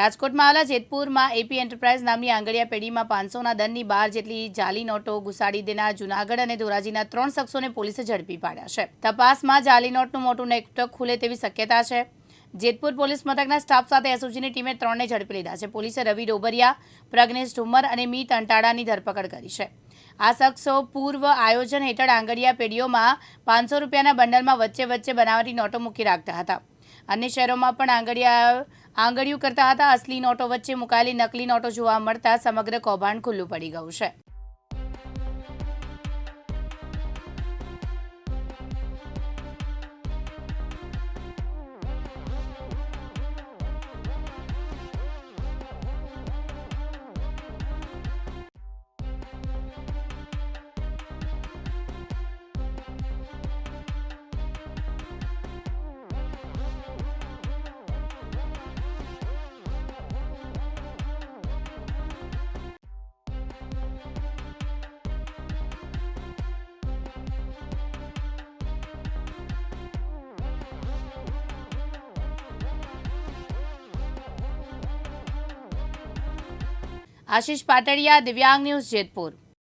રાજકોટમાં આવેલા જેતપુરમાં AP enterprise નામની આંગળીયા પેઢીમાં પાંચસોના દંડની બાર જેટલી જાલી નોટો ઘુસાડી દેનાર જૂનાગઢ અને ધોરાજીના ત્રણ શખ્સોને પોલીસે ઝડપી પાડ્યા છે. તપાસમાં જાલી નોટનું મોટું નેટવર્ક ખુલે તેવી શક્યતા છે. જેતપુર પોલીસ મથકના સ્ટાફ સાથે એસઓજીની ટીમે ત્રણને ઝડપી લીધા છે. પોલીસે રવિ ડોબરિયા, પ્રજ્ઞેશ ઠુમ્મર અને મીત અંટાડાની ધરપકડ કરી છે. આ શખ્સો પૂર્વ આયોજન હેઠળ આંગળીયા પેઢીઓમાં પાંચસો રૂપિયાના બંડલમાં વચ્ચે વચ્ચે બનાવટી નોટો મૂકી રાખતા હતા. અન્ય શહેરોમાં પણ આંગળીયા આંગળીયું કરતા હતા. અસલી નોટો વચ્ચે મુકાયેલી નકલી નોટો જોવા મળતા સમગ્ર કૌભાંડ ખુલ્લું પડી ગયું છે. આશીષ પાટડિયા દિવ્યાંગ ન્યૂઝ જેતપુર.